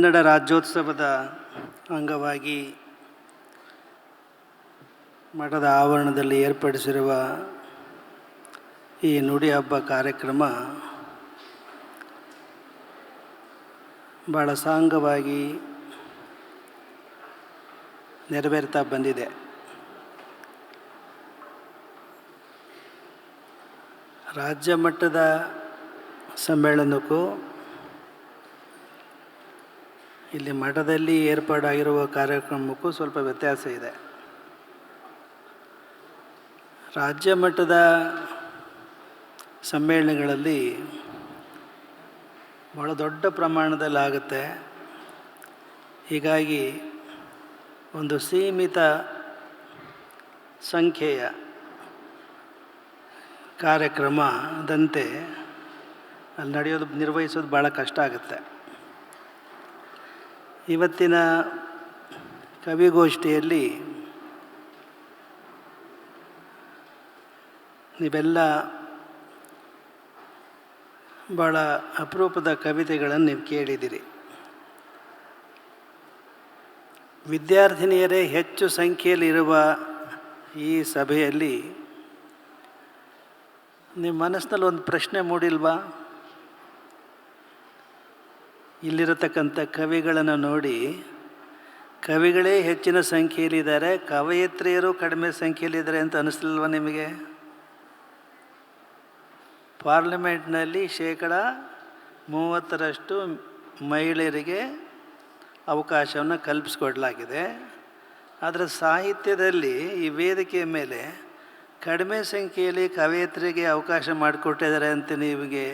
ಕನ್ನಡ ರಾಜ್ಯೋತ್ಸವದ ಅಂಗವಾಗಿ ಮಠದ ಆವರಣದಲ್ಲಿ ಏರ್ಪಡಿಸಿರುವ ಈ ನುಡಿ ಹಬ್ಬ ಕಾರ್ಯಕ್ರಮ ಭಾಳ ಸಾಂಗವಾಗಿ ನೆರವೇರ್ತಾ ಬಂದಿದೆ. ರಾಜ್ಯ ಮಟ್ಟದ ಸಮ್ಮೇಳನಕ್ಕೂ ಇಲ್ಲಿ ಮಠದಲ್ಲಿ ಏರ್ಪಾಡಾಗಿರುವ ಕಾರ್ಯಕ್ರಮಕ್ಕೂ ಸ್ವಲ್ಪ ವ್ಯತ್ಯಾಸ ಇದೆ. ರಾಜ್ಯ ಮಟ್ಟದ ಸಮ್ಮೇಳನಗಳಲ್ಲಿ ಭಾಳ ದೊಡ್ಡ ಪ್ರಮಾಣದಲ್ಲಿ ಆಗುತ್ತೆ. ಹೀಗಾಗಿ ಒಂದು ಸೀಮಿತ ಸಂಖ್ಯೆಯ ಕಾರ್ಯಕ್ರಮದಂತೆ ಅಲ್ಲಿ ನಡೆಯೋದು ನಿರ್ವಹಿಸೋದು ಭಾಳ ಕಷ್ಟ ಆಗುತ್ತೆ. ಇವತ್ತಿನ ಕವಿಗೋಷ್ಠಿಯಲ್ಲಿ ನೀವೆಲ್ಲ ಭಾಳ ಅಪರೂಪದ ಕವಿತೆಗಳನ್ನು ನೀವು ಕೇಳಿದಿರಿ ವಿದ್ಯಾರ್ಥಿನಿಯರೇ ಹೆಚ್ಚು ಸಂಖ್ಯೆಯಲ್ಲಿರುವ ಈ ಸಭೆಯಲ್ಲಿ ನಿಮ್ಮ ಮನಸ್ಸಿನಲ್ಲಿ ಒಂದು ಪ್ರಶ್ನೆ ಮೂಡಿಲ್ವಾ? ಇಲ್ಲಿರತಕ್ಕಂಥ ಕವಿಗಳನ್ನು ನೋಡಿ ಕವಿಗಳೇ ಹೆಚ್ಚಿನ ಸಂಖ್ಯೆಯಲ್ಲಿದ್ದಾರೆ, ಕವಯಿತ್ರಿಯರು ಕಡಿಮೆ ಸಂಖ್ಯೆಯಲ್ಲಿದ್ದಾರೆ ಅಂತ ಅನಿಸ್ಲಿಲ್ವ ನಿಮಗೆ? ಪಾರ್ಲಿಮೆಂಟ್ನಲ್ಲಿ ಶೇಕಡ ಮೂವತ್ತರಷ್ಟು ಮಹಿಳೆಯರಿಗೆ ಅವಕಾಶವನ್ನು ಕಲ್ಪಿಸ್ಕೊಡ್ಲಾಗಿದೆ. ಆದರೆ ಸಾಹಿತ್ಯದಲ್ಲಿ ಈ ವೇದಿಕೆಯ ಮೇಲೆ ಕಡಿಮೆ ಸಂಖ್ಯೆಯಲ್ಲಿ ಕವಯಿತ್ರಿಗೆ ಅವಕಾಶ ಮಾಡಿಕೊಟ್ಟಿದ್ದಾರೆ ಅಂತ ನಿಮಗೆ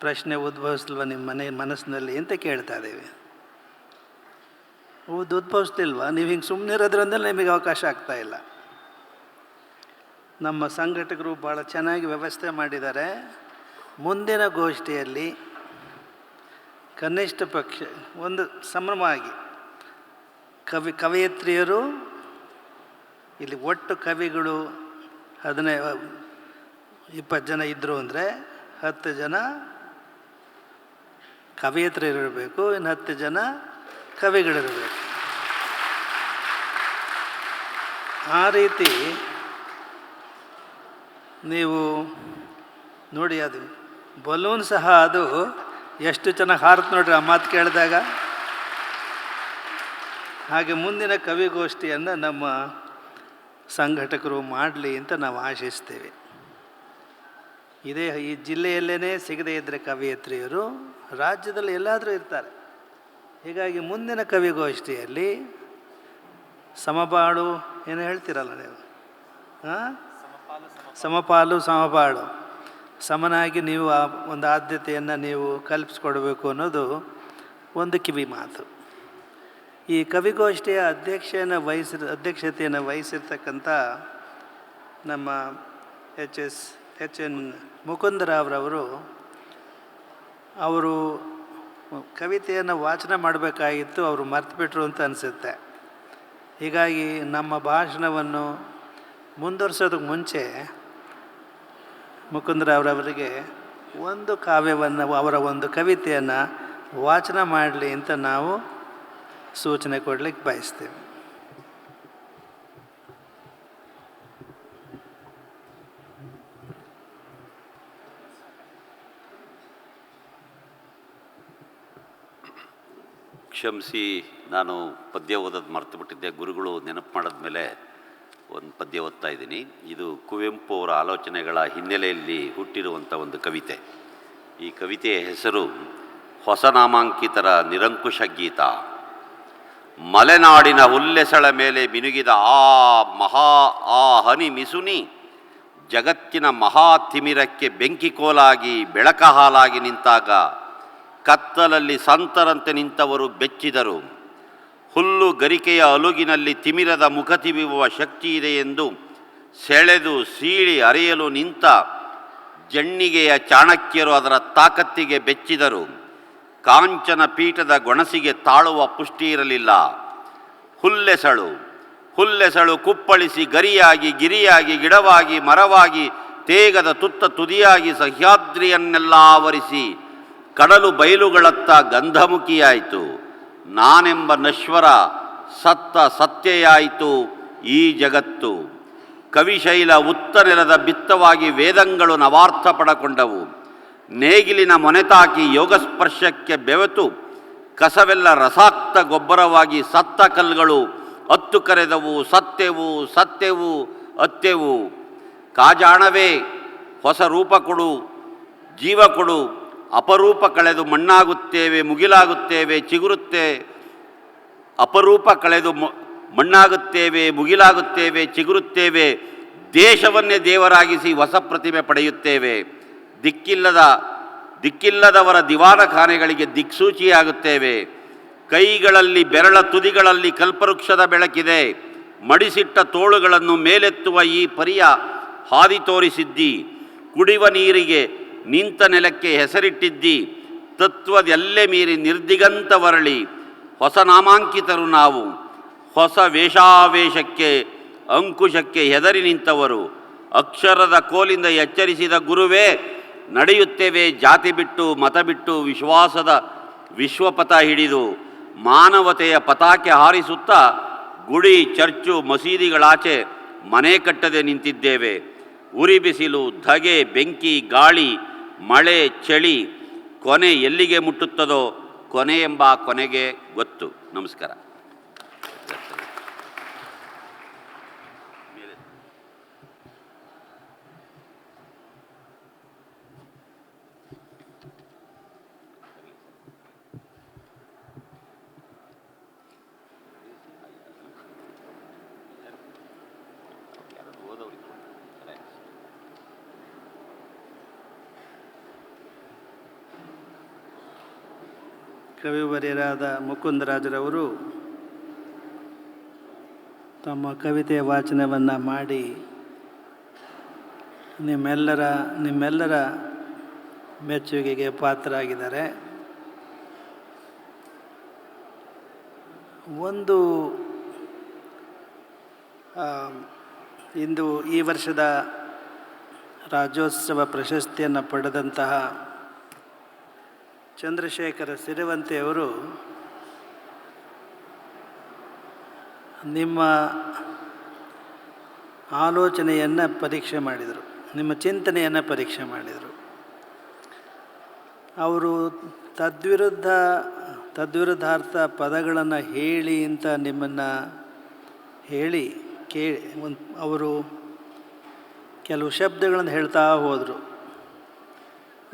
ಪ್ರಶ್ನೆ ಉದ್ಭವಿಸ್ಲ್ವ ನಿಮ್ಮ ಮನೆ ಮನಸ್ಸಿನಲ್ಲಿ ಅಂತ ಕೇಳ್ತಾ ಇದ್ದೀವಿ. ಹೌದು ಉದ್ಭವಿಸ್ತಿಲ್ವ ನೀವು ಹಿಂಗೆ ಸುಮ್ಮನೆ ಇರೋದ್ರಿಂದ ನಿಮಗೆ ಅವಕಾಶ ಆಗ್ತಾ ಇಲ್ಲ. ನಮ್ಮ ಸಂಘಟಕರು ಭಾಳ ಚೆನ್ನಾಗಿ ವ್ಯವಸ್ಥೆ ಮಾಡಿದ್ದಾರೆ. ಮುಂದಿನ ಗೋಷ್ಠಿಯಲ್ಲಿ ಕನಿಷ್ಠ ಪಕ್ಷ, ಒಂದು ಸಂಭ್ರಮವಾಗಿ ಕವಿ, ಕವಯಿತ್ರಿಯರು, ಇಲ್ಲಿ ಒಟ್ಟು ಕವಿಗಳು ಹದಿನೈ, ಇಪ್ಪತ್ತು ಜನ ಇದ್ದರು ಅಂದರೆ ಹತ್ತು ಜನ ಕವಯಿತ್ರಿರಬೇಕು ಇನ್ನು ಹತ್ತು ಜನ ಕವಿಗಳಿರಬೇಕು. ಆ ರೀತಿ ನೀವು ನೋಡಿ ಅದು. ಬಲೂನ್ ಸಹ ಅದು. ಎಷ್ಟು ಚೆನ್ನಾಗಿ ಹಾರತ್ ನೋಡ್ರಿ ಆ ಮಾತು ಕೇಳಿದಾಗ. ಹಾಗೆ ಮುಂದಿನ ಕವಿಗೋಷ್ಠಿಯನ್ನು ನಮ್ಮ ಸಂಘಟಕರು ಮಾಡಲಿ ಅಂತ ನಾವು ಆಶಿಸ್ತೇವೆ. ಇದೇ ಈ ಜಿಲ್ಲೆಯಲ್ಲೇ ಸಿಗದೇ ಇದ್ದರೆ ಕವಿಯತ್ರಿಯರು ರಾಜ್ಯದಲ್ಲಿ ಎಲ್ಲಾದರೂ ಇರ್ತಾರೆ. ಹೀಗಾಗಿ ಮುಂದಿನ ಕವಿಗೋಷ್ಠಿಯಲ್ಲಿ ಸಮಬಾಳು ಏನು ಹೇಳ್ತೀರಲ್ಲ ನೀವು? ಹಾಂ ಸಮಪಾಲು ಸಮಬಾಳು ಸಮನಾಗಿ ನೀವು ಆ ಒಂದು ಆದ್ಯತೆಯನ್ನು ನೀವು ಕಲ್ಪಿಸ್ಕೊಡ್ಬೇಕು ಅನ್ನೋದು ಒಂದು ಕಿವಿ ಮಾತು. ಈ ಕವಿಗೋಷ್ಠಿಯ ಅಧ್ಯಕ್ಷೆಯನ್ನು ವಹಿಸಿ, ಅಧ್ಯಕ್ಷತೆಯನ್ನು ವಹಿಸಿರ್ತಕ್ಕಂಥ ನಮ್ಮ ಎಚ್ ಎಸ್, ಎಚ್ ಎನ್ ಮುಕುಂದರಾವ್ರವರು ಅವರು ಕವಿತೆಯನ್ನು ವಾಚನ ಮಾಡಬೇಕಾಗಿತ್ತು, ಅವರು ಮರ್ತುಬಿಟ್ರು ಅಂತ ಅನಿಸುತ್ತೆ. ಹೀಗಾಗಿ ನಮ್ಮ ಭಾಷಣವನ್ನು ಮುಂದುವರ್ಸೋದಕ್ಕೆ ಮುಂಚೆ ಮುಕುಂದ್ರ ಅವರವರಿಗೆ ಒಂದು ಕಾವ್ಯವನ್ನು, ಅವರ ಒಂದು ಕವಿತೆಯನ್ನು ವಾಚನ ಮಾಡಲಿ ಅಂತ ನಾವು ಸೂಚನೆ ಕೊಡಲಿಕ್ಕೆ ಬಯಸ್ತೇವೆ. ಕ್ಷಮಿಸಿ, ನಾನು ಪದ್ಯ ಓದೋದು ಮರ್ತು ಬಿಟ್ಟಿದ್ದೆ ಗುರುಗಳು ನೆನಪು ಮಾಡಿದ್ಮೇಲೆ ಒಂದು ಪದ್ಯ ಓದ್ತಾ ಇದ್ದೀನಿ. ಇದು ಕುವೆಂಪು ಅವರ ಆಲೋಚನೆಗಳ ಹಿನ್ನೆಲೆಯಲ್ಲಿ ಹುಟ್ಟಿರುವಂಥ ಒಂದು ಕವಿತೆ. ಈ ಕವಿತೆಯ ಹೆಸರು ಹೊಸ ನಾಮಾಂಕಿತರ ನಿರಂಕುಶ ಗೀತ. ಮಲೆನಾಡಿನ ಹುಲ್ಲೆಸಳ ಮೇಲೆ ಮಿನುಗಿದ ಆ ಮಹಾ ಆ ಹನಿ ಮಿಸುನಿ, ಜಗತ್ತಿನ ಮಹಾ ತಿಮಿರಕ್ಕೆ ಬೆಂಕಿ ಕೋಲಾಗಿ ಬೆಳಕ ಹಾಲಾಗಿ ನಿಂತಾಗ ಕತ್ತಲಲ್ಲಿ ಸಂತರಂತೆ ನಿಂತವರು ಬೆಚ್ಚಿದರು. ಹುಲ್ಲು ಗರಿಕೆಯ ಅಲುಗಿನಲ್ಲಿ ತಿಮಿರದ ಮುಖ ತಿವಿಯುವ ಶಕ್ತಿ ಇದೆ ಎಂದು ಸೆಳೆದು ಸೀಳಿ ಅರೆಯಲು ನಿಂತ ಜಣ್ಣಿಗೆಯ ಚಾಣಕ್ಯರು ಅದರ ತಾಕತ್ತಿಗೆ ಬೆಚ್ಚಿದರು. ಕಾಂಚನ ಪೀಠದ ಗೊಣಸಿಗೆ ತಾಳುವ ಪುಷ್ಟಿ ಇರಲಿಲ್ಲ. ಹುಲ್ಲೆಸಳು ಹುಲ್ಲೆಸಳು ಕುಪ್ಪಳಿಸಿ ಗರಿಯಾಗಿ ಗಿರಿಯಾಗಿ ಗಿಡವಾಗಿ ಮರವಾಗಿ ತೇಗದ ತುತ್ತ ತುದಿಯಾಗಿ ಸಹ್ಯಾದ್ರಿಯನ್ನೆಲ್ಲ ಆವರಿಸಿ ಕಡಲು ಬಯಲುಗಳತ್ತ ಗಂಧಮುಖಿಯಾಯಿತು. ನಾನೆಂಬ ನಶ್ವರ ಸತ್ತ ಸತ್ಯೆಯಾಯಿತು ಈ ಜಗತ್ತು. ಕವಿಶೈಲ ಉತ್ತನೆಲದ ಬಿತ್ತವಾಗಿ ವೇದಂಗಳು ನವಾರ್ಥ ಪಡಕೊಂಡವು ನೇಗಿಲಿನ ಮೊನೆತಾಕಿ ಯೋಗಸ್ಪರ್ಶಕ್ಕೆ ಬೆವೆತು ಕಸವೆಲ್ಲ ರಸಾಕ್ತ ಗೊಬ್ಬರವಾಗಿ ಸತ್ತ ಕಲ್ಗಳು ಅತ್ತು ಕರೆದವು ಸತ್ಯವು ಸತ್ಯವು ಅತ್ಯವು ಕಾಜಾಣವೇ, ಹೊಸ ರೂಪ ಕೊಡು, ಜೀವ ಕೊಡು ಅಪರೂಪ ಕಳೆದು ಮಣ್ಣಾಗುತ್ತೇವೆ, ಮುಗಿಲಾಗುತ್ತೇವೆ, ಚಿಗುರುತ್ತೆ. ಅಪರೂಪ ಕಳೆದು ಮಣ್ಣಾಗುತ್ತೇವೆ, ಮುಗಿಲಾಗುತ್ತೇವೆ, ಚಿಗುರುತ್ತೇವೆ. ದೇಶವನ್ನೇ ದೇವರಾಗಿಸಿ ಹೊಸ ಪ್ರತಿಮೆ ಪಡೆಯುತ್ತೇವೆ. ದಿಕ್ಕಿಲ್ಲದ, ದಿಕ್ಕಿಲ್ಲದವರ ದಿವಾನಖಾನೆಗಳಿಗೆ ದಿಕ್ಸೂಚಿಯಾಗುತ್ತೇವೆ. ಕೈಗಳಲ್ಲಿ ಬೆರಳ ತುದಿಗಳಲ್ಲಿ ಕಲ್ಪವೃಕ್ಷದ ಬೆಳಕಿದೆ. ಮಡಿಸಿಟ್ಟ ತೋಳುಗಳನ್ನು ಮೇಲೆತ್ತುವ ಈ ಪರಿಯ ಹಾದಿ ತೋರಿಸಿದ್ದಿ. ಕುಡಿಯುವ ನೀರಿಗೆ ನಿಂತ ನೆಲಕ್ಕೆ ಹೆಸರಿಟ್ಟಿದ್ದಿ. ತತ್ವದೆಲ್ಲೇ ಮೀರಿ ನಿರ್ದಿಗಂತ ವರಳಿ. ಹೊಸ ನಾಮಾಂಕಿತರು ನಾವು. ಹೊಸ ವೇಷಾವೇಶಕ್ಕೆ, ಅಂಕುಶಕ್ಕೆ ಹೆದರಿ ನಿಂತವರು. ಅಕ್ಷರದ ಕೋಲಿಂದ ಎಚ್ಚರಿಸಿದ ಗುರುವೇ, ನಡೆಯುತ್ತೇವೆ ಜಾತಿ ಬಿಟ್ಟು, ಮತ ಬಿಟ್ಟು, ವಿಶ್ವಾಸದ ವಿಶ್ವಪಥ ಹಿಡಿದು. ಮಾನವತೆಯ ಪತಾಕೆ ಹಾರಿಸುತ್ತಾ, ಗುಡಿ, ಚರ್ಚು, ಮಸೀದಿಗಳಾಚೆ ಮನೆ ಕಟ್ಟದೆ ನಿಂತಿದ್ದೇವೆ. ಉರಿ ಬಿಸಿಲು, ಧಗೆ, ಬೆಂಕಿ, ಗಾಳಿ, ಮಳೆ, ಚಳಿ, ಕೊನೆ ಎಲ್ಲಿಗೆ ಮುಟ್ಟುತ್ತದೋ ಕೊನೆ ಎಂಬ ಕೊನೆಗೆ ಗೊತ್ತು. ನಮಸ್ಕಾರ. ಕವಿವರ್ಯರಾದ ಮುಕುಂದರಾಜರವರು ತಮ್ಮ ಕವಿತೆಯ ವಾಚನವನ್ನು ಮಾಡಿ ನಿಮ್ಮೆಲ್ಲರ ನಿಮ್ಮೆಲ್ಲರ ಮೆಚ್ಚುಗೆಗೆ ಪಾತ್ರರಾಗಿದ್ದಾರೆ. ಒಂದು ಇಂದು ಈ ವರ್ಷದ ರಾಜ್ಯೋತ್ಸವ ಪ್ರಶಸ್ತಿಯನ್ನು ಪಡೆದಂತಹ ಚಂದ್ರಶೇಖರ ಸಿರಿವಂತೆಯವರು ನಿಮ್ಮ ಆಲೋಚನೆಯನ್ನು ಪರೀಕ್ಷೆ ಮಾಡಿದರು. ನಿಮ್ಮ ಚಿಂತನೆಯನ್ನು ಪರೀಕ್ಷೆ ಮಾಡಿದರು. ಅವರು ತದ್ವಿರುದ್ಧ, ತದ್ವಿರುದ್ಧಾರ್ಥ ಪದಗಳನ್ನು ಹೇಳಿ ಅಂತ ನಿಮ್ಮನ್ನು ಹೇಳಿ ಕೇ ಅವರು ಕೆಲವು ಶಬ್ದಗಳನ್ನು ಹೇಳ್ತಾ ಹೋದರು.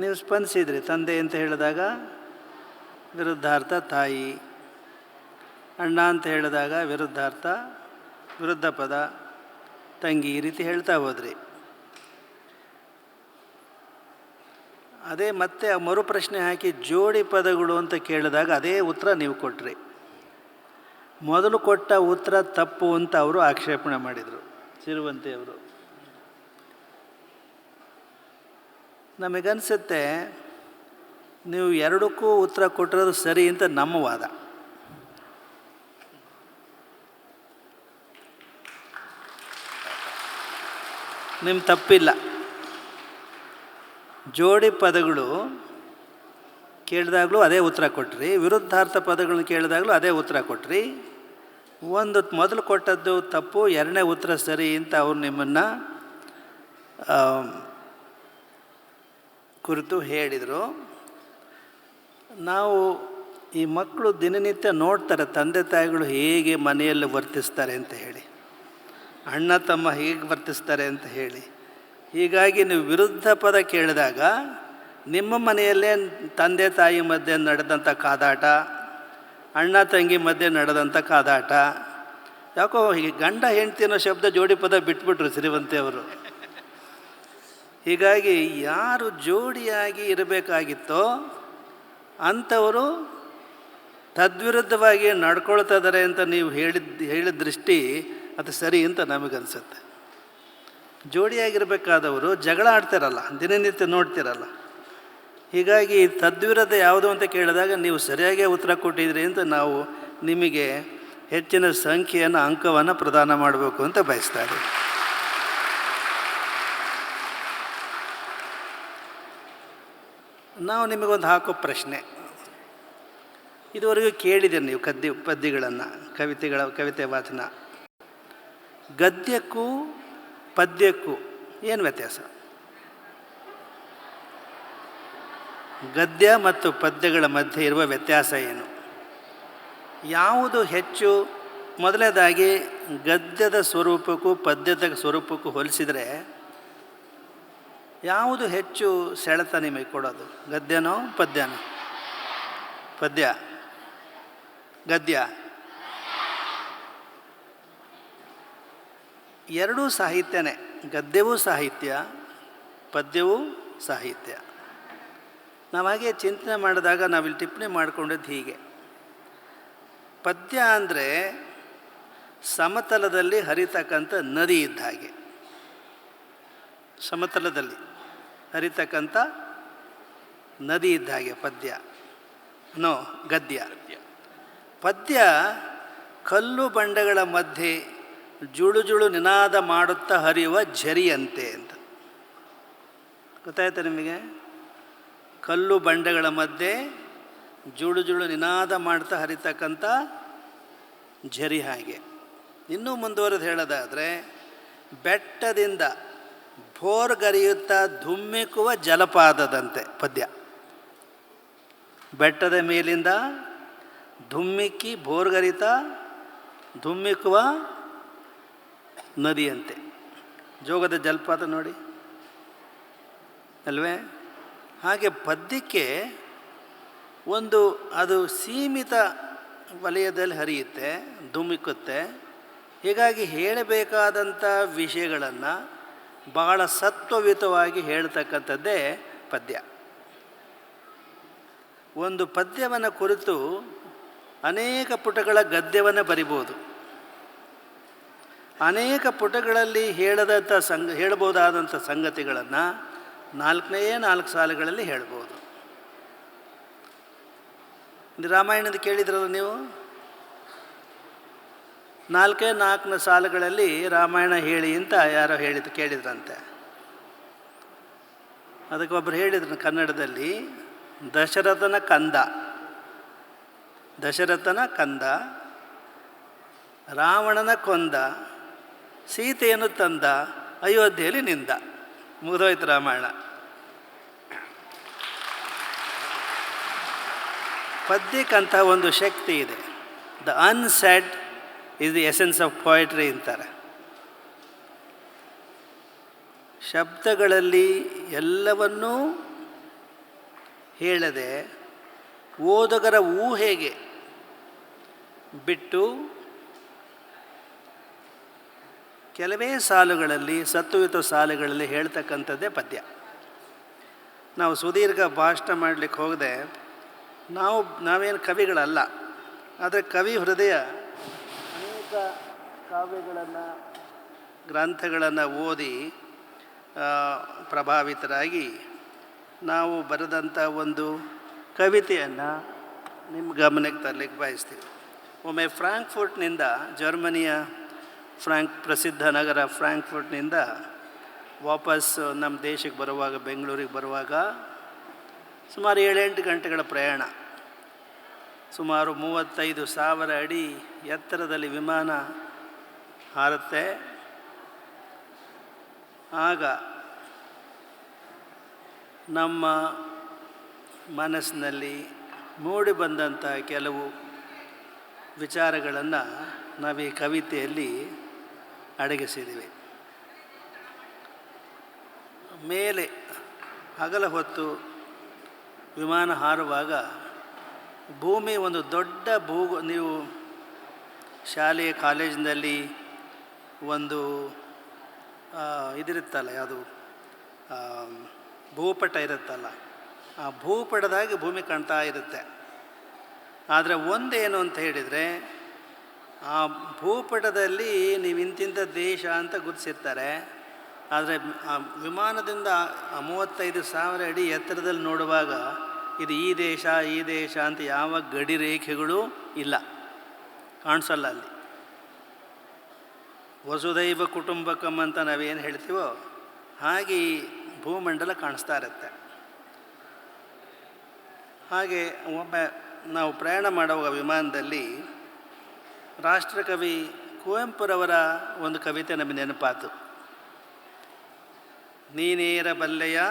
ನೀವು ಸ್ಪಂದಿಸಿದ್ರಿ ತಂದೆ ಅಂತ ಹೇಳಿದಾಗ? ವಿರುದ್ಧಾರ್ಥ ತಾಯಿ. ಅಣ್ಣ ಅಂತ ಹೇಳಿದಾಗ ವಿರುದ್ಧಾರ್ಥ, ವಿರುದ್ಧ ಪದ. ತಂಗಿ ಈ ರೀತಿ ಹೇಳ್ತಾ ಹೋದ್ರಿ. ಅದೇ ಮತ್ತೆ ಆ ಮರುಪ್ರಶ್ನೆ ಹಾಕಿ ಜೋಡಿ ಪದಗಳು ಅಂತ ಕೇಳಿದಾಗ ಅದೇ ಉತ್ತರ ನೀವು ಕೊಟ್ರಿ. ಮೊದಲು ಕೊಟ್ಟ ಉತ್ತರ ತಪ್ಪು ಅಂತ ಅವರು ಆಕ್ಷೇಪಣೆ ಮಾಡಿದರು ಸಿರುವಂತೆಯವರು ನಮಗನ್ಸುತ್ತೆ, ನೀವು ಎರಡಕ್ಕೂ ಉತ್ತರ ಕೊಟ್ಟಿರೋದು ಸರಿ ಅಂತ ನಮ್ಮ ವಾದ. ನಿಮ್ಮ ತಪ್ಪಿಲ್ಲ. ಜೋಡಿ ಪದಗಳು ಕೇಳಿದಾಗಲೂ ಅದೇ ಉತ್ತರ ಕೊಟ್ರಿ, ವಿರುದ್ಧಾರ್ಥ ಪದಗಳನ್ನ ಕೇಳಿದಾಗಲೂ ಅದೇ ಉತ್ತರ ಕೊಟ್ರಿ. ಒಂದು ಮೊದಲು ಕೊಟ್ಟದ್ದು ತಪ್ಪು, ಎರಡನೇ ಉತ್ತರ ಸರಿ ಅಂತ ಅವ್ರು ನಿಮ್ಮನ್ನು ಕುರಿತು ಹೇಳಿದರು, ನಾವು ಈ ಮಕ್ಕಳು ದಿನನಿತ್ಯ ನೋಡ್ತಾರೆ, ತಂದೆ ತಾಯಿಗಳು ಹೇಗೆ ಮನೆಯಲ್ಲಿ ವರ್ತಿಸ್ತಾರೆ ಅಂತ ಹೇಳಿ. ಅಣ್ಣ ತಮ್ಮ ಹೇಗೆ ವರ್ತಿಸ್ತಾರೆ ಅಂತ ಹೇಳಿ. ಹೀಗಾಗಿ ನೀವು ವಿರುದ್ಧ ಪದ ಕೇಳಿದಾಗ, ನಿಮ್ಮ ಮನೆಯಲ್ಲೇ ತಂದೆ ತಾಯಿ ಮಧ್ಯೆ ನಡೆದಂಥ ಕಾದಾಟ, ಅಣ್ಣ ತಂಗಿ ಮಧ್ಯೆ ನಡೆದಂಥ ಕಾದಾಟ, ಯಾಕೋ ಹೀಗೆ ಗಂಡ ಹೆಂಡ್ತಿ ಅನ್ನೋ ಶಬ್ದ ಜೋಡಿ ಪದ ಬಿಟ್ಬಿಟ್ರು ಶ್ರೀವಂತಿಯವರು. ಹೀಗಾಗಿ ಯಾರು ಜೋಡಿಯಾಗಿ ಇರಬೇಕಾಗಿತ್ತೋ ಅಂಥವರು ತದ್ವಿರುದ್ಧವಾಗಿ ನಡ್ಕೊಳ್ತಾ ಇದ್ದಾರೆ ಅಂತ ನೀವು ಹೇಳಿದ ಹೇಳಿದ ದೃಷ್ಟಿ ಅದು ಸರಿ ಅಂತ ನಮಗನ್ಸುತ್ತೆ. ಜೋಡಿಯಾಗಿರಬೇಕಾದವರು ಜಗಳ ಆಡ್ತಿರಲ್ಲ, ದಿನನಿತ್ಯ ನೋಡ್ತಿರಲ್ಲ. ಹೀಗಾಗಿ ತದ್ವಿರುದ್ಧ ಯಾವುದು ಅಂತ ಕೇಳಿದಾಗ ನೀವು ಸರಿಯಾಗಿ ಉತ್ತರ ಕೊಟ್ಟಿದ್ರಿ ಅಂತ ನಾವು ನಿಮಗೆ ಹೆಚ್ಚಿನ ಸಂಖ್ಯೆಯನ್ನು ಅಂಕವನ್ನು ಪ್ರದಾನ ಮಾಡಬೇಕು ಅಂತ ಬಯಸ್ತಾ ಇದ್ದೀವಿ. ನಾವು ನಿಮಗೊಂದು ಹಾಕೋ ಪ್ರಶ್ನೆ. ಇದುವರೆಗೂ ಕೇಳಿದ್ದೀರಿ ನೀವು ಕದ್ದಿ, ಪದ್ಯಗಳನ್ನು, ಕವಿತೆಗಳ, ಕವಿತೆ ವಾಚನ. ಗದ್ಯಕ್ಕೂ ಪದ್ಯಕ್ಕೂ ಏನು ವ್ಯತ್ಯಾಸ? ಗದ್ಯ ಮತ್ತು ಪದ್ಯಗಳ ಮಧ್ಯೆ ಇರುವ ವ್ಯತ್ಯಾಸ ಏನು? ಯಾವುದು ಹೆಚ್ಚು? ಮೊದಲನೇದಾಗಿ ಗದ್ಯದ ಸ್ವರೂಪಕ್ಕೂ ಪದ್ಯದ ಸ್ವರೂಪಕ್ಕೂ ಹೋಲಿಸಿದರೆ ಯಾವುದು ಹೆಚ್ಚು ಸೆಳೆತ ನಿಮಗೆ ಕೊಡೋದು? ಗದ್ಯನೋ ಪದ್ಯನೋ? ಪದ್ಯ. ಗದ್ಯ. ಎರಡೂ ಸಾಹಿತ್ಯನೇ. ಗದ್ಯವೂ ಸಾಹಿತ್ಯ, ಪದ್ಯವೂ ಸಾಹಿತ್ಯ. ನಾವು ಹಾಗೆ ಚಿಂತನೆ ಮಾಡಿದಾಗ ನಾವಿಲ್ಲಿ ಟಿಪ್ಪಣಿ ಮಾಡಿಕೊಂಡಿದ್ದು ಹೀಗೆ. ಪದ್ಯ ಅಂದರೆ ಸಮತಲದಲ್ಲಿ ಹರಿತಕ್ಕಂಥ ನದಿ ಇದ್ದ ಹಾಗೆ. ಸಮತಲದಲ್ಲಿ. ಹರಿತಕ್ಕಂಥ ನದಿ ಇದ್ದ ಹಾಗೆ ಪದ್ಯ. ನೋ ಗದ್ಯ. ಪದ್ಯ ಕಲ್ಲು ಬಂಡೆಗಳ ಮಧ್ಯೆ ಜುಳು ಜುಳು ನಿನಾದ ಮಾಡುತ್ತಾ ಹರಿಯುವ ಝರಿಯಂತೆ ಅಂತ. ಗೊತ್ತಾಯ್ತಾ ನಿಮಗೆ? ಕಲ್ಲು ಬಂಡೆಗಳ ಮಧ್ಯೆ ಜುಳು ಜುಳು ನಿನಾದ ಮಾಡ್ತಾ ಹರಿತಕ್ಕಂಥ ಝರಿ ಹಾಗೆ. ಇನ್ನೂ ಮುಂದುವರೆದು ಹೇಳೋದಾದರೆ ಬೆಟ್ಟದಿಂದ ಭೋರ್ಗರಿಯುತ್ತಾ ಧುಮ್ಮಿಕುವ ಜಲಪಾತದಂತೆ ಪದ್ಯ. ಬೆಟ್ಟದ ಮೇಲಿಂದ ಧುಮ್ಮಿಕ್ಕಿ ಭೋರ್ಗರಿತ ಧುಮ್ಮಿಕ್ಕುವ ನದಿಯಂತೆ. ಜೋಗದ ಜಲಪಾತ ನೋಡಿ. ಅಲ್ವೇ? ಹಾಗೆ ಪದ್ಯಕ್ಕೆ ಒಂದು ಅದು ಸೀಮಿತ ವಲಯದಲ್ಲಿ ಹರಿಯುತ್ತೆ ಧುಮ್ಮಿಕ್ಕುತ್ತೆ ಹೀಗಾಗಿ ಹೇಳಬೇಕಾದಂಥ ವಿಷಯಗಳನ್ನು ಬಹಳ ಸತ್ವಯುತವಾಗಿ ಹೇಳ್ತಕ್ಕಂಥದ್ದೇ ಪದ್ಯ. ಒಂದು ಪದ್ಯವನ್ನು ಕುರಿತು ಅನೇಕ ಪುಟಗಳ ಗದ್ಯವನ್ನು ಬರಿಬೋದು. ಅನೇಕ ಪುಟಗಳಲ್ಲಿ ಹೇಳದಂಥ ಸಂಗ, ಹೇಳ್ಬೋದಾದಂಥ ಸಂಗತಿಗಳನ್ನು ನಾಲ್ಕನೇ, ನಾಲ್ಕು ಸಾಲುಗಳಲ್ಲಿ ಹೇಳ್ಬೋದು. ರಾಮಾಯಣದ ಕೇಳಿದ್ರಲ್ಲ ನೀವು? ನಾಲ್ಕೇ ನಾಲ್ಕನೇ ಸಾಲುಗಳಲ್ಲಿ ರಾಮಾಯಣ ಹೇಳಿ ಅಂತ ಯಾರೋ ಹೇಳಿದ ಕೇಳಿದ್ರಂತೆ. ಅದಕ್ಕೆ ಒಬ್ಬರು ಹೇಳಿದ್ರು ಕನ್ನಡದಲ್ಲಿ, ದಶರಥನ ಕಂದ. ದಶರಥನ ಕಂದ, ರಾವಣನ ಕೊಂದ, ಸೀತೆಯನ್ನು ತಂದ, ಅಯೋಧ್ಯೆಯಲ್ಲಿ ನಿಂದ. ಮುಗಿದೋಯ್ತು ರಾಮಾಯಣ. ಪದ್ಯಕ್ಕಂತಹ ಒಂದು ಶಕ್ತಿ ಇದೆ. The unsaid is the essence of poetry ಅಂತಾರೆ. ಶಬ್ದಗಳಲ್ಲಿ ಎಲ್ಲವನ್ನೂ ಹೇಳದೆ ಓದಗರ ಊಹೆಗೆ ಬಿಟ್ಟು ಕೆಲವೇ ಸಾಲುಗಳಲ್ಲಿ ಸತ್ವಯುತ ಸಾಲುಗಳಲ್ಲಿ ಹೇಳ್ತಕ್ಕಂಥದ್ದೇ ಪದ್ಯ. ನಾವು ಸುದೀರ್ಘ ಭಾಷಣ ಮಾಡಲಿಕ್ಕೆ ಹೋಗದೆ ನಾವು ನಾವೇನು ಕವಿಗಳಲ್ಲ, ಆದರೆ ಕವಿ ಹೃದಯ ಅನೇಕ ಕಾವ್ಯಗಳನ್ನು, ಗ್ರಂಥಗಳನ್ನು ಓದಿ ಪ್ರಭಾವಿತರಾಗಿ ನಾವು ಬರೆದಂಥ ಒಂದು ಕವಿತೆಯನ್ನು ನಿಮ್ಮ ಗಮನಕ್ಕೆ ತರಲಿಕ್ಕೆ ಬಯಸ್ತೀವಿ. ಒಮ್ಮೆ ಫ್ರಾಂಕ್ಫುರ್ಟ್ನಿಂದ ಜರ್ಮನಿಯ ಫ್ರಾಂಕ್, ಪ್ರಸಿದ್ಧ ನಗರ ಫ್ರಾಂಕ್ಫುರ್ಟ್ನಿಂದ ವಾಪಸ್ ನಮ್ಮ ದೇಶಕ್ಕೆ ಬರುವಾಗ, ಬೆಂಗಳೂರಿಗೆ ಬರುವಾಗ ಸುಮಾರು ಏಳೆಂಟು ಗಂಟೆಗಳ ಪ್ರಯಾಣ. ಸುಮಾರು ಮೂವತ್ತೈದು ಸಾವಿರ ಅಡಿ ಎತ್ತರದಲ್ಲಿ ವಿಮಾನ ಹಾರುತ್ತೆ. ಆಗ ನಮ್ಮ ಮನಸ್ಸಿನಲ್ಲಿ ಮೂಡಿ ಬಂದಂಥ ಕೆಲವು ವಿಚಾರಗಳನ್ನು ನಾವು ಈ ಕವಿತೆಯಲ್ಲಿ ಅಡಗಿಸಿದ್ದೀವಿ. ಮೇಲೆ ಹಗಲ ಹೊತ್ತು ವಿಮಾನ ಹಾರುವಾಗ ಭೂಮಿ ಒಂದು ದೊಡ್ಡ ಭೂ, ನೀವು ಶಾಲೆಯ ಕಾಲೇಜಿನಲ್ಲಿ ಒಂದು ಇದಿರುತ್ತಲ್ಲ, ಯಾವುದು ಭೂಪಟ ಇರುತ್ತಲ್ಲ, ಆ ಭೂಪಟದಾಗಿ ಭೂಮಿ ಕಾಣ್ತಾ ಇರುತ್ತೆ. ಆದರೆ ಒಂದೇನು ಅಂತ ಹೇಳಿದರೆ, ಆ ಭೂಪಟದಲ್ಲಿ ನೀವು ಇಂತಿಂಥ ದೇಶ ಅಂತ ಗುರುತಿಸಿರ್ತಾರೆ. ಆದರೆ, ಆ, ವಿಮಾನದಿಂದ ಮೂವತ್ತೈದು ಸಾವಿರ ಅಡಿ ಎತ್ತರದಲ್ಲಿ ನೋಡುವಾಗ ಇದು ಈ ದೇಶ ಈ ದೇಶ ಅಂತ ಯಾವ ಗಡಿ ರೇಖೆಗಳು ಇಲ್ಲ. ಕಾಣಿಸಲ್ಲ ಅಲ್ಲಿ. ವಸುದೈವ ಕುಟುಂಬಕಂ ಅಂತ ನಾವೇನು ಹೇಳ್ತೀವೋ ಹಾಗೆ ಭೂಮಂಡಲ ಕಾಣಿಸ್ತಾ ಇರುತ್ತೆ. ಹಾಗೆ ಒಮ್ಮೆ ನಾವು ಪ್ರಯಾಣ ಮಾಡುವಾಗ ವಿಮಾನದಲ್ಲಿ ರಾಷ್ಟ್ರಕವಿ ಕುವೆಂಪುರವರ ಒಂದು ಕವಿತೆ ನಮಗೆ ನೆನಪಾತು. ನೀನೇರಬಲ್ಲೆಯ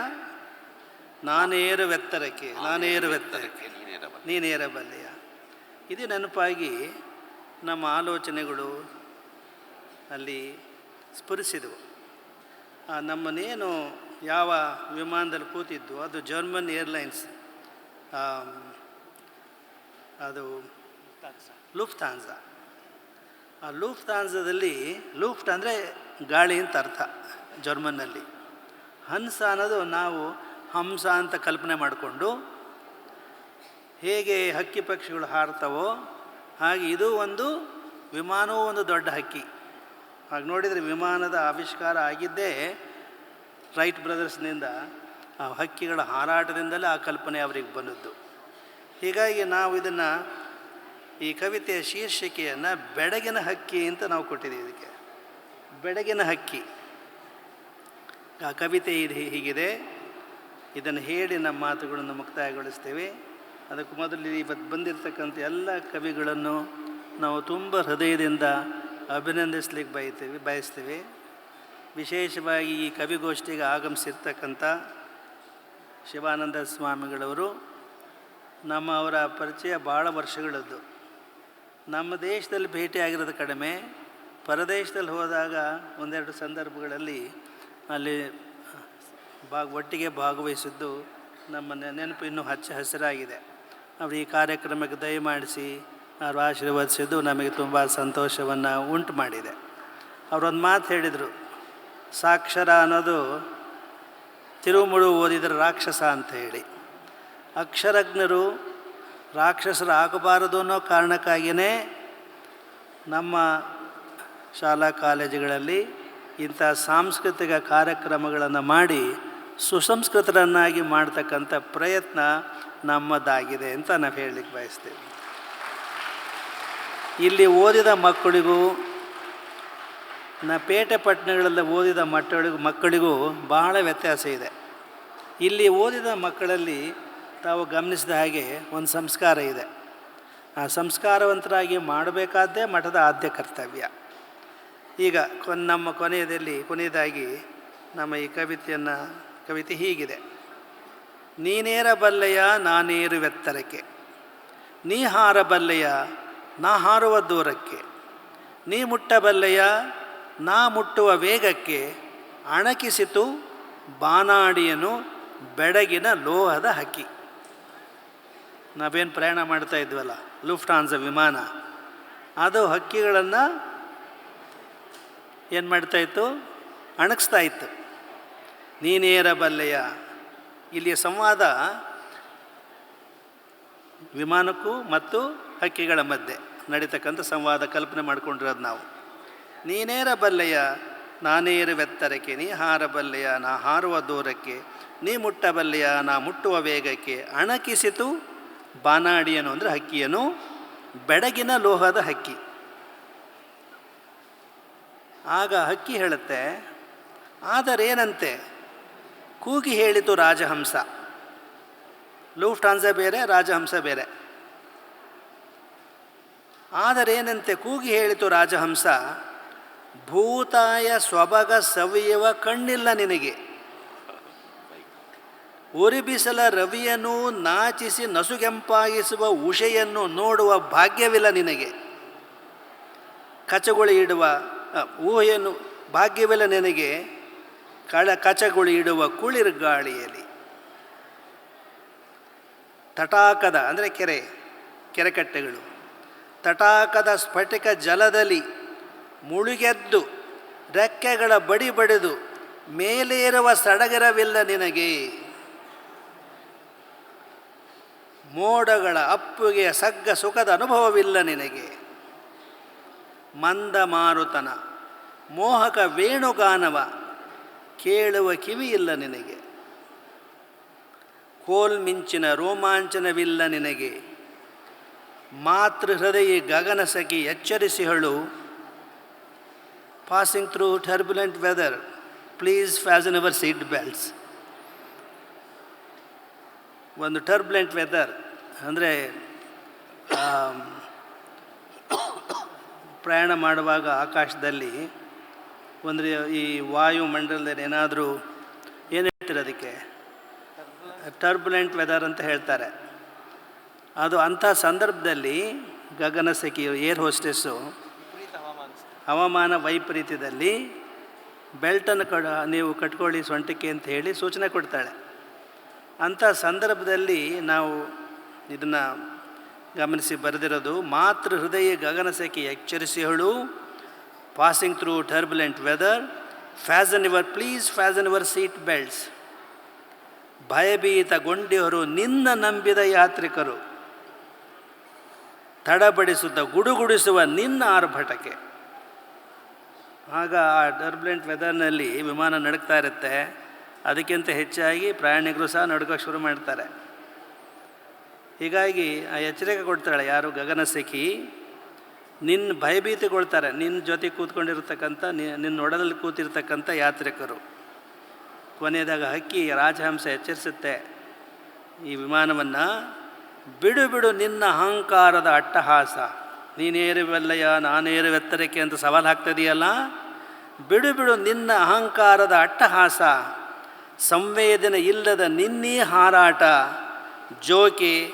ನಾನೇರುವೆತ್ತರಕ್ಕೆ ನೀನೇರ ನೀನೇರಬಲ್ಲೆಯ? ಇದು ನೆನಪಾಗಿ ನಮ್ಮ ಆಲೋಚನೆಗಳು ಅಲ್ಲಿ ಸ್ಫುರಿಸಿದವು. ನಮ್ಮನ್ನೇನು ಯಾವ ವಿಮಾನದಲ್ಲಿ ಕೂತಿದ್ದು ಅದು ಜರ್ಮನ್ ಏರ್ಲೈನ್ಸ್ ಅದು ಅದು ಲೂಫ್ತಾನ್ಸ. ಆ ಲೂಫ್ತಾನ್ಸದಲ್ಲಿ ಲೂಫ್ಟ್ ಅಂದರೆ ಗಾಳಿ ಅಂತ ಅರ್ಥ ಜರ್ಮನ್ನಲ್ಲಿ. ಹನ್ಸ ಅನ್ನೋದು ನಾವು ಹಂಸ ಅಂತ ಕಲ್ಪನೆ ಮಾಡಿಕೊಂಡು ಹೇಗೆ ಹಕ್ಕಿ ಪಕ್ಷಿಗಳು ಹಾರ್ತವೋ ಹಾಗೆ ಇದು ಒಂದು ವಿಮಾನವೂ ಒಂದು ದೊಡ್ಡ ಹಕ್ಕಿ. ಹಾಗೆ ನೋಡಿದರೆ ವಿಮಾನದ ಆವಿಷ್ಕಾರ ಆಗಿದ್ದೇ ರೈಟ್ ಬ್ರದರ್ಸ್ನಿಂದ ಆ ಹಕ್ಕಿಗಳ ಹಾರಾಟದಿಂದಲೇ ಆ ಕಲ್ಪನೆ ಅವರಿಗೆ ಬಂದದ್ದು. ಹೀಗಾಗಿ ನಾವು ಇದನ್ನು ಈ ಕವಿತೆಯ ಶೀರ್ಷಿಕೆಯನ್ನು ಬೆಡಗಿನ ಹಕ್ಕಿ ಅಂತ ನಾವು ಕೊಟ್ಟಿದ್ದೀವಿ ಇದಕ್ಕೆ. ಬೆಡಗಿನ ಹಕ್ಕಿ. ಆ ಕವಿತೆ ಇದು ಹೀಗಿದೆ. ಇದನ್ನು ಹೇಳಿ ನಮ್ಮ ಮಾತುಗಳನ್ನು ಮುಕ್ತಾಯಗೊಳಿಸ್ತೇವೆ. ಅದಕ್ಕೂ ಮೊದಲು ಇವತ್ತು ಬಂದಿರತಕ್ಕಂಥ ಎಲ್ಲ ಕವಿಗಳನ್ನು ನಾವು ತುಂಬ ಹೃದಯದಿಂದ ಅಭಿನಂದಿಸ್ಲಿಕ್ಕೆ ಬಯತೇವೆ, ಬಯಸ್ತೇವೆ. ವಿಶೇಷವಾಗಿ ಈ ಕವಿಗೋಷ್ಠಿಗೆ ಆಗಮಿಸಿರ್ತಕ್ಕಂಥ ಶಿವಾನಂದ ಸ್ವಾಮಿಗಳವರು ನಮ್ಮ ಅವರ ಪರಿಚಯ ಭಾಳ ವರ್ಷಗಳದ್ದು. ನಮ್ಮ ದೇಶದಲ್ಲಿ ಭೇಟಿಯಾಗಿರೋದು ಕಡಿಮೆ. ಪರದೇಶದಲ್ಲಿ ಹೋದಾಗ ಒಂದೆರಡು ಸಂದರ್ಭಗಳಲ್ಲಿ ಅಲ್ಲಿ ಭಾಗ ಒಟ್ಟಿಗೆ ಭಾಗವಹಿಸಿದ್ದು ನಮ್ಮ ನೆನಪು ಇನ್ನೂ ಹಚ್ಚ ಹಸಿರಾಗಿದೆ. ಅವರು ಈ ಕಾರ್ಯಕ್ರಮಕ್ಕೆ ದಯಮಾಡಿಸಿ ಅವರು ಆಶೀರ್ವದಿಸಿದ್ದು ನಮಗೆ ತುಂಬ ಸಂತೋಷವನ್ನು ಉಂಟು ಮಾಡಿದೆ. ಅವರೊಂದು ಮಾತು ಹೇಳಿದರು, ಸಾಕ್ಷರ ಅನ್ನೋದು ತಿರುಮುಳು ಓದಿದರೆ ರಾಕ್ಷಸ ಅಂತ ಹೇಳಿ. ಅಕ್ಷರಜ್ಞರು ರಾಕ್ಷಸರು ಆಗಬಾರದು ಅನ್ನೋ ಕಾರಣಕ್ಕಾಗಿಯೇ ನಮ್ಮ ಶಾಲಾ ಕಾಲೇಜುಗಳಲ್ಲಿ ಇಂಥ ಸಾಂಸ್ಕೃತಿಕ ಕಾರ್ಯಕ್ರಮಗಳನ್ನು ಮಾಡಿ ಸುಸಂಸ್ಕೃತರನ್ನಾಗಿ ಮಾಡ್ತಕ್ಕಂಥ ಪ್ರಯತ್ನ ನಮ್ಮದಾಗಿದೆ ಅಂತ ನಾವು ಹೇಳಲಿಕ್ಕೆ ಬಯಸ್ತೇವೆ. ಇಲ್ಲಿ ಓದಿದ ಮಕ್ಕಳಿಗೂ, ನ ಪೇಟೆ ಪಟ್ಟಣಗಳಲ್ಲಿ ಓದಿದ ಮಕ್ಕಳಿಗೂ ಮಕ್ಕಳಿಗೂ ಬಹಳ ವ್ಯತ್ಯಾಸ ಇದೆ. ಇಲ್ಲಿ ಓದಿದ ಮಕ್ಕಳಲ್ಲಿ ತಾವು ಗಮನಿಸಿದ ಹಾಗೆ ಒಂದು ಸಂಸ್ಕಾರ ಇದೆ. ಆ ಸಂಸ್ಕಾರವಂತರಾಗಿ ಮಾಡಬೇಕಾದ್ದೇ ಮಠದ ಆದ್ಯ ಕರ್ತವ್ಯ. ಈಗ ಕೊನ್, ನಮ್ಮ ಕೊನೆಯದಲ್ಲಿ, ಕೊನೆಯದಾಗಿ ನಮ್ಮ ಈ ಕವಿತೆಯನ್ನು ಕವಿತೆ ಹೀಗಿದೆ. ನೀನೇರಬಲ್ಲೆಯ ನಾನೇರುವೆತ್ತರಕ್ಕೆ ನೀ ಹಾರಬಲ್ಲೆಯ ನಾ ಹಾರುವ ದೂರಕ್ಕೆ. ನೀ ಮುಟ್ಟಬಲ್ಲೆಯ ನಾ ಮುಟ್ಟುವ ವೇಗಕ್ಕೆ ಅಣಕಿಸಿತು ಬಾನಾಡಿಯನು ಬೆಡಗಿನ ಲೋಹದ ಹಕ್ಕಿ. ನಾವೇನು ಪ್ರಯಾಣ ಮಾಡ್ತಾ ಇದ್ವಲ್ಲ ಲುಫ್ಟಾನ್ಸ ವಿಮಾನ. ಅದು ಹಕ್ಕಿಗಳನ್ನು ಏನು ಮಾಡ್ತಾ ಇತ್ತು? ಅಣಗಿಸ್ತಾ ಇತ್ತು. ನೀನೇರಬಲ್ಲೆಯ ಇಲ್ಲಿಯ ಸಂವಾದ ವಿಮಾನಕ್ಕೂ ಮತ್ತು ಹಕ್ಕಿಗಳ ಮಧ್ಯೆ ನಡೀತಕ್ಕಂಥ ಸಂವಾದ ಕಲ್ಪನೆ ಮಾಡ್ಕೊಂಡಿರೋದು ನಾವು. ನೀನೇರಬಲ್ಲೆಯ ನಾನೇರುವೆತ್ತರಕ್ಕೆ ನೀ ಹಾರಬಲ್ಲೆಯ? ನಾ ಹಾರುವ ದೂರಕ್ಕೆ, ನೀ ಮುಟ್ಟಬಲ್ಲೆಯ? ನಾ ಮುಟ್ಟುವ ವೇಗಕ್ಕೆ ಅಣಕಿಸಿತು ಬಾನಾಡಿಯನು ಅಂದರೆ ಹಕ್ಕಿಯನು ಬೆಡಗಿನ ಲೋಹದ ಹಕ್ಕಿ. ಆಗ ಹಕ್ಕಿ ಹೇಳುತ್ತೆ, ಆದರೇನಂತೆ? ಕೂಗಿ ಹೇಳಿತು ರಾಜಹಂಸ. ಲೂಫ್ಟಾನ್ಸ ಬೇರೆ, ರಾಜಹಂಸ ಬೇರೆ. ಆದರೇನಂತೆ ಕೂಗಿ ಹೇಳಿತು ರಾಜಹಂಸ, ಭೂತಾಯ ಸ್ವಭಗ ಸವಿಯುವ ಕಣ್ಣಿಲ್ಲ ನಿನಗೆ. ಉರಿಬಿಸಲ ರವಿಯನ್ನು ನಾಚಿಸಿ ನಸುಗೆಂಪಾಗಿಸುವ ಉಷೆಯನ್ನು ನೋಡುವ ಭಾಗ್ಯವಿಲ್ಲ ನಿನಗೆ. ಕಚಗುಳಿ ಇಡುವ ಊಹೆಯನ್ನು, ಭಾಗ್ಯವಿಲ್ಲ ನಿನಗೆ. ಕಳ ಕಚಗುಳಿ ಇಡುವ ಕುಳಿರ್ ಗಾಳಿಯಲ್ಲಿ. ತಟಾಕದ, ಅಂದರೆ ಕೆರೆ, ಕೆರೆಕಟ್ಟೆಗಳು. ತಟಾಕದ ಸ್ಫಟಿಕ ಜಲದಲ್ಲಿ ಮುಳುಗೆದ್ದು, ರೆಕ್ಕೆಗಳ ಬಡಿ ಬಡಿದು ಮೇಲೇರುವ ಸಡಗರವಿಲ್ಲ ನಿನಗೆ. ಮೋಡಗಳ ಅಪ್ಪುಗೆ ಸಗ್ಗ ಸುಖದ ಅನುಭವವಿಲ್ಲ ನಿನಗೆ. ಮಂದ ಮಾರುತನ ಮೋಹಕ ವೇಣುಗಾನವ ಕೇಳುವ ಕಿವಿ ಇಲ್ಲ ನಿನಗೆ. ಕೋಲ್ ಮಿಂಚಿನ ರೋಮಾಂಚನವಿಲ್ಲ ನಿನಗೆ. ಮಾತೃ ಹೃದಯ ಗಗನ ಸಖಿ ಎಚ್ಚರಿಸಿಹಳು passing through turbulent weather please fasten your seat belts ಒಂದು ಟರ್ಬುಲೆಂಟ್ ವೆದರ್ ಅಂದರೆ ಪ್ರಯಾಣ ಮಾಡುವಾಗ ಆಕಾಶದಲ್ಲಿ ಒಂದು ಈ ವಾಯುಮಂಡಲದಲ್ಲಿ ಏನಾದರೂ ಏನು ಹೇಳ್ತೀರ ಅದಕ್ಕೆ? ಟರ್ಬುಲೆಂಟ್ ವೆದರ್ ಅಂತ ಹೇಳ್ತಾರೆ. ಅದು ಅಂಥ ಸಂದರ್ಭದಲ್ಲಿ ಗಗನ ಸೆಕಿಯು ಏರ್ ಹೋಸ್ಟೆಸ್ಸು ಹವಾಮಾನ ವೈಪರೀತ್ಯದಲ್ಲಿ ಬೆಲ್ಟನ್ನು ಕಡ, ನೀವು ಕಟ್ಕೊಳ್ಳಿ ಸೊಂಟಕ್ಕೆ ಅಂತ ಹೇಳಿ ಸೂಚನೆ ಕೊಡ್ತಾಳೆ. ಅಂಥ ಸಂದರ್ಭದಲ್ಲಿ ನಾವು ಇದನ್ನು ಗಮನಿಸಿ ಬರೆದಿರೋದು, ಮಾತೃ ಹೃದಯ ಗಗನ ಸೆಖಿ ಎಚ್ಚರಿಸಿಹಳು passing through turbulent weather fasten your, please fasten your seat belts ಭಯಭೀತಗೊಂಡಿಯವರು ನಿನ್ನ ನಂಬಿದ ಯಾತ್ರಿಕರು. ತಡಬಡಿಸುತ್ತ ಗುಡುಗುಡಿಸುವ ನಿನ್ನ ಆರ್ಭಟಕ್ಕೆ. ಆಗ ಆ ಟರ್ಬುಲೆಂಟ್ ವೆದರ್ನಲ್ಲಿ ವಿಮಾನ ನಡುಕ್ತಾ ಇರುತ್ತೆ. ಅದಕ್ಕಿಂತ ಹೆಚ್ಚಾಗಿ ಪ್ರಯಾಣಿಕರು ಸಹ ನಡುಕೋಕ್ಕೆ ಶುರು ಮಾಡ್ತಾರೆ. ಹೀಗಾಗಿ ಆ ಎಚ್ಚರಿಕೆ ಕೊಡ್ತಾಳೆ ಯಾರು ಗಗನಸಖಿ. ನಿನ್ನ ಭಯಭೀತಿಗೊಳ್ತಾರೆ, ನಿನ್ನ ಜೊತೆ ಕೂತ್ಕೊಂಡಿರ್ತಕ್ಕಂಥ ನಿನ್ನ ಒಡದಲ್ಲಿ ಕೂತಿರ್ತಕ್ಕಂಥ ಯಾತ್ರಿಕರು. ಕೊನೆಯದಾಗ ಹಕ್ಕಿ ರಾಜಹಂಸ ಎಚ್ಚರಿಸುತ್ತೆ. ಈ ವಿಮಾನವನ್ನು ಬಿಡು ಬಿಡು ನಿನ್ನ ಅಹಂಕಾರದ ಅಟ್ಟಹಾಸ. ನೀನೇರುವೆಲ್ಲಯ್ಯ ನಾನೇರುವೆತ್ತರಕ್ಕೆ ಅಂತ ಸವಾಲು ಹಾಕ್ತದೆಯಲ್ಲ? ಬಿಡು ಬಿಡು ನಿನ್ನ ಅಹಂಕಾರದ ಅಟ್ಟಹಾಸ. ಸಂವೇದನೆ ಇಲ್ಲದ ನಿನ್ನೀ ಹಾರಾಟ. ಜೋಕೆ,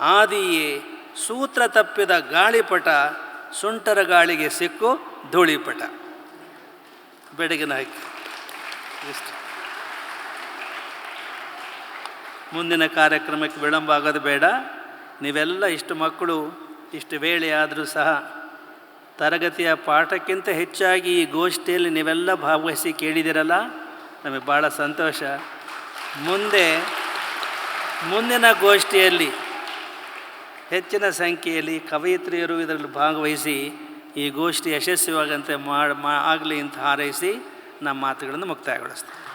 ಆದಿಯೇ, ಸೂತ್ರ ತಪ್ಪಿದ ಗಾಳಿಪಟ. ಸುಂಟರ ಗಾಳಿಗೆ ಸಿಕ್ಕು ಧೂಳಿಪಟ. ಬೆಡಗಿನ ಇಷ್ಟು. ಮುಂದಿನ ಕಾರ್ಯಕ್ರಮಕ್ಕೆ ವಿಳಂಬ ಆಗೋದು ಬೇಡ. ನೀವೆಲ್ಲ ಇಷ್ಟು ಮಕ್ಕಳು, ಇಷ್ಟು ವೇಳೆ ಆದರೂ ಸಹ ತರಗತಿಯ ಪಾಠಕ್ಕಿಂತ ಹೆಚ್ಚಾಗಿ ಈ ಗೋಷ್ಠಿಯಲ್ಲಿ ನೀವೆಲ್ಲ ಭಾಗವಹಿಸಿ ಕೇಳಿದಿರಲ್ಲ, ನಮಗೆ ಭಾಳ ಸಂತೋಷ. ಮುಂದೆ, ಮುಂದಿನ ಗೋಷ್ಠಿಯಲ್ಲಿ ಹೆಚ್ಚಿನ ಸಂಖ್ಯೆಯಲ್ಲಿ ಕವಯಿತ್ರಿಯರು ಇದರಲ್ಲಿ ಭಾಗವಹಿಸಿ ಈ ಗೋಷ್ಠಿ ಯಶಸ್ವಿಯಾಗಂತೆ ಮಾಡಿ ಆಗಲಿ ಅಂತ ಹಾರೈಸಿ ನಮ್ಮ ಮಾತುಗಳನ್ನು ಮುಕ್ತಾಯಗೊಳಿಸ್ತೀನಿ.